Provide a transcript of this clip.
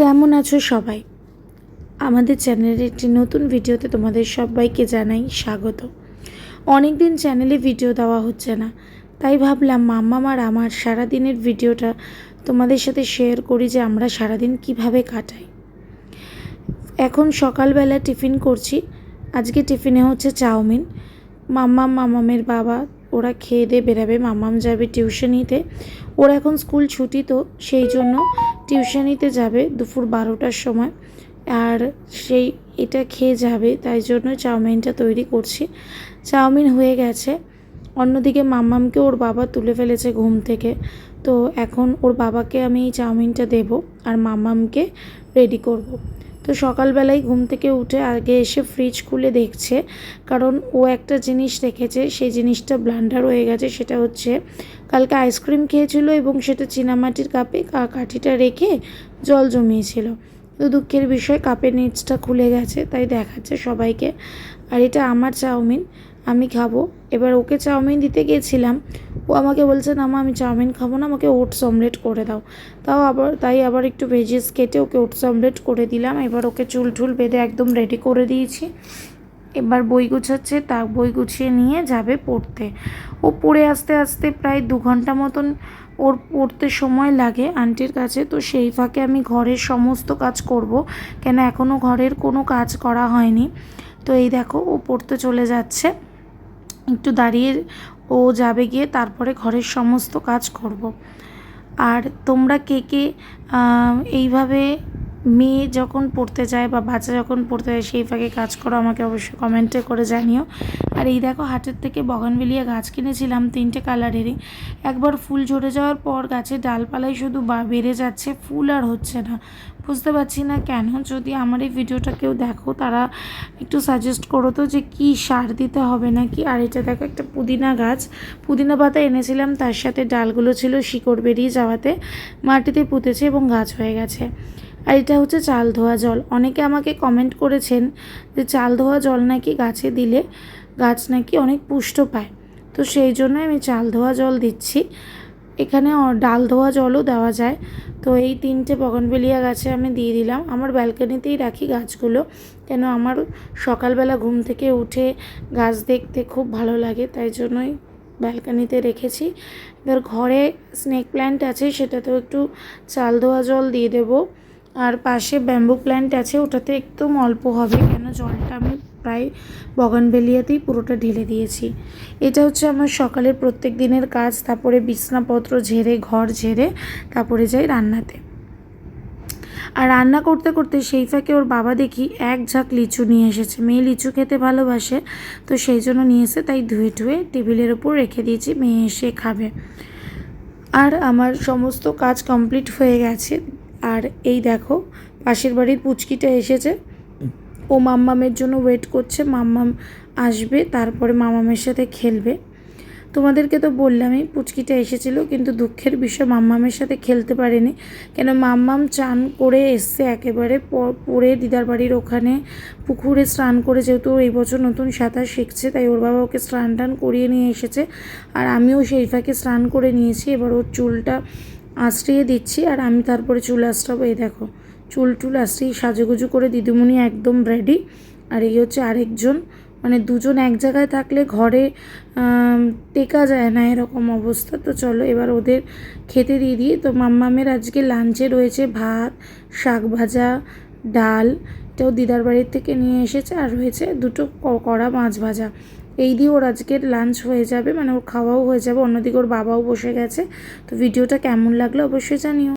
কেমন আছো সবাই? আমাদের চ্যানেলের একটি নতুন ভিডিওতে তোমাদের সবাইকে জানাই স্বাগত। অনেক দিন চ্যানেলে ভিডিও দেওয়া হচ্ছে না, তাই ভাবলাম মাম্মাম আর আমার সারাদিনের ভিডিওটা তোমাদের সাথে শেয়ার করি যে আমরা সারাদিন কীভাবে কাটাই। এখন সকালবেলা টিফিন করছি, আজকে টিফিনে হচ্ছে চাউমিন। মাম্মা মামামের বাবা ওরা খেয়ে দিয়ে বেরাবে, মামাম যাবে টিউশনিতে ওরা এখন স্কুল ছুটি তো, সেই জন্য টিউশনিতে যাবে দুপুর বারোটার সময়। আর সেই এটা খেয়ে যাবে, তাই জন্য চাউমিনটা তৈরি করছি। চাউমিন হয়ে গেছে। অন্যদিকে মাম্মামকে ওর বাবা তুলে ফেলেছে ঘুম থেকে। তো এখন ওর বাবাকে আমি এই চাউমিনটা দেবো আর মাম্মামকে রেডি করব। তো সকালবেলায় ঘুম থেকে উঠে আগে এসে ফ্রিজ খুলে দেখছে। কারণ ও একটা জিনিস রেখেছে, সেই জিনিসটা ব্লান্ডার হয়ে গেছে, সেটা হচ্ছে কালকে আইসক্রিম খেয়েছিল এবং সেটা চীনামাটির কাপে কাঠিটা রেখে জল জমিয়েছিল। তো দুঃখের বিষয়, কাপের নিচটা খুলে গেছে, তাই দেখাচ্ছে সবাইকে। আর এটা আমার চাউমিন। আমি খাব। এবার ওকে চাউমিন দিতে গিয়েছিলাম। ও আমাকে বলছে, না মা, আমি চাউমিন খাব না, আমাকে ওটস অমলেট করে দাও। তাও আবার, তাই আবার একটু ভেজিস কেটে ওকে ওটস অমলেট করে দিলাম। এবার ওকে চুল টুল বেঁধে একদম রেডি করে দিয়েছি। এবার বই গুছাচ্ছে, তা বই গুছিয়ে নিয়ে যাবে পড়তে। ও পড়ে আসতে আসতে প্রায় দু ঘণ্টা মতন ওর পড়তে সময় লাগে আন্টির কাছে। তো সেই ফাঁকে আমি ঘরের সমস্ত কাজ করব। কেন এখনও ঘরের কোনো কাজ করা হয়নি। তো এই দেখো, ও পড়তে চলে যাচ্ছে। একটু দাঁড়িয়ে ও যাবে গিয়ে তারপরে ঘরের সমস্ত কাজ করব। আর তোমরা কে কে এইভাবে মেয়ে যখন পড়তে যায় বা বাচ্চা যখন পড়তে যায়, সেই ফাঁকে কাজ করো, আমাকে অবশ্যই কমেন্টে করে জানিও। আর এই দেখো, হাটের থেকে বগানবেলিয়া গাছ কিনেছিলাম, তিনটে কালারেরই। একবার ফুল ঝরে যাওয়ার পর গাছের ডালপালাই শুধু বা- বেড়ে যাচ্ছে, ফুল আর হচ্ছে না। বুঝতে পারছি না কেন, যদি আমার এই ভিডিওটা কেউ দেখো, তারা একটু সাজেস্ট করো তো যে কী সার দিতে হবে নাকি? আর এটা দেখো, একটা পুদিনা গাছ। পুদিনা পাতা এনেছিলাম, তার সাথে ডালগুলো ছিল, শিকড় বেরিয়ে যাওয়াতে মাটিতে পুঁতেছে এবং গাছ হয়ে গেছে। আর এটা হচ্ছে চাল ধোয়া জল। অনেকে আমাকে কমেন্ট করেছেন যে চাল ধোয়া জল নাকি গাছে দিলে গাছ নাকি অনেক পুষ্ট পায়। তো সেই জন্য আমি চাল ধোয়া জল দিচ্ছি। এখানে ডাল ধোয়া জলও দেওয়া যায়। তো এই তিনটে বগনবেলিয়া গাছে আমি দিয়ে দিলাম। আমার ব্যালকনিতেই রাখি গাছগুলো। কেন আমার সকালবেলা ঘুম থেকে উঠে গাছ দেখতে খুব ভালো লাগে, তাই জন্যই ব্যালকনিতে রেখেছি। এবার ঘরে স্নেক প্ল্যান্ট আছে, সেটাতেও একটু চাল ধোয়া জল দিয়ে দেবো। আর পাশে ব্যাম্বু প্ল্যান্ট আছে, ওটাতে একদম অল্প হবে, কেন জলটা আমি প্রায় বগানবেলিয়াতেই পুরোটা ঢেলে দিয়েছি। এটা হচ্ছে আমার সকালের প্রত্যেক দিনের কাজ, তারপরে বিছনাপত্র ঝেড়ে, ঘর ঝেড়ে, তারপরে যাই রান্নাতে। আর রান্না করতে করতে সেই ফাঁকে ওর বাবা দেখি এক ঝাঁক লিচু নিয়ে এসেছে। মেয়ে লিচু খেতে ভালোবাসে, তো সেই জন্য নিয়ে এসে তাই ধুয়ে ধুয়ে টেবিলের ওপর রেখে দিয়েছি, মেয়ে এসে খাবে। আর আমার সমস্ত কাজ কমপ্লিট হয়ে গেছে। আর এই দেখো, পাশের বাড়ির পুচকিটা এসেছে। ও মাম্মামের জন্য ওয়েট করছে, মাম্মাম আসবে, তারপরে মামামের সাথে খেলবে। তোমাদেরকে তো বললামই, পুচকিটা এসেছিল, কিন্তু দুঃখের বিষয় মাম্মামের সাথে খেলতে পারেনি। কেন মাম্মাম চান করে এসছে একেবারে পরে দিদার বাড়ির ওখানে পুকুরে স্নান করে, যেহেতু এই বছর নতুন সাঁতার শিখছে, তাই ওর বাবা ওকে স্নান টান করিয়ে নিয়ে এসেছে। আর আমিও সেই ফাঁকে স্নান করে নিয়েছি, এবার ওর চুলটা আঁচড়িয়ে দিচ্ছি আর আমি তারপরে চুল আঁচড়াবো, এই দেখো। চুল টুল আঁচড়িয়ে সাজুগুজু করে দিদিমণি একদম রেডি আর এই হচ্ছে আরেকজন মানে দুজন এক জায়গায় থাকলে ঘরে টেকা যায় না এরকম অবস্থা। তো চলো এবার ওদের খেতে দিয়ে দিই। তো মাম্মামের আজকে লাঞ্চে রয়েছে ভাত, শাক ভাজা, ডাল। এটাও দিদার বাড়ির থেকে নিয়ে এসেছে আর রয়েছে দুটো কড়া মাছ ভাজা। এই দিয়ে ওর আজকের লাঞ্চ হয়ে যাবে মানে ওর খাওয়াও হয়ে যাবে, অন্যদিকে ওর বাবাও বসে গেছে। তো ভিডিওটা কেমন লাগল অবশ্যই জানিও।